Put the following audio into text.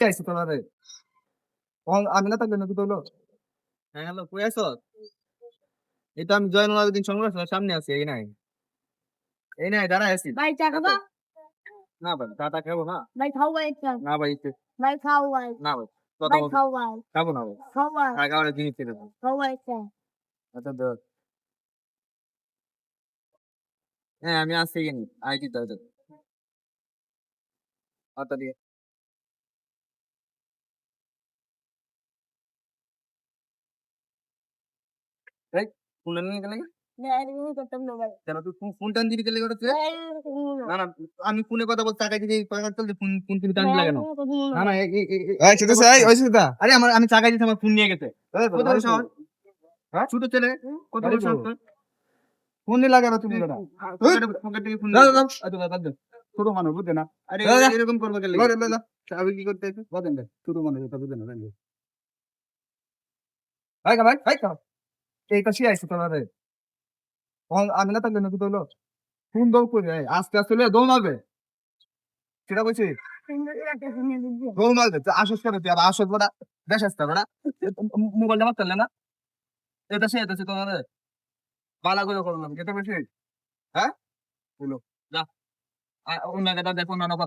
আইসি তোরা রে। অন আমি না থাকলে নাকি তোলো হ্যাঁ হ্যালো কই তো আমি জয়নুল আবেদিন সংগ্রহের সামনে আছি এই নাই। এই নাই দাঁড়ায় আছি। ভাই চা খাবা? না ভাই টাটা খাব না। ভাই খাও ভাই চা না ভাই একটু- ভাই খাও ভাই। না ভাই ভাই খাও ভাই। খাব না ভাই। খাও ভাই। আগে আমার জিনিস ছিল খাও ভাই চা আচ্ছা হ্যাঁ আমি আসছি কিনি আইটি তো। আচ্ছা দিয়ে। করতাম না। না। না আমি ফোনে কথা বলতে টাকা দিতে ফোন ফোন তুমি টান না। না আরে আমার আমি টাকা দিতে আমার ফোন নিয়ে গেছে। হ্যাঁ? ছোট ছেলে কত? ফোন লাগে না তুমি। ছোট মানুষ বুঝছে না? আরে। এরকম করবে গেলে। আমি কি করতে ছোট মানুষ এটা বুঝে না ভাই কা ভাই ভাই কা এইটা সি আইসি তোরা রে অন আমি না থাকলে নাকি তোলো ফোন দৌ করে? এই, আস্তে আস্তে লয়ে দৌড় মারবে। সেটা বলছি। দৌড় মারবে। আসস করে তুই? আর আসস বড়া। দেশ আসতে বড়া মোবাইলটা মারতে না? এটা সে এটা সে তোরা রে বালা করে করলাম। কেটে বেশি হ্যাঁ? বলো। যা। অন্য কথা দেখো কথা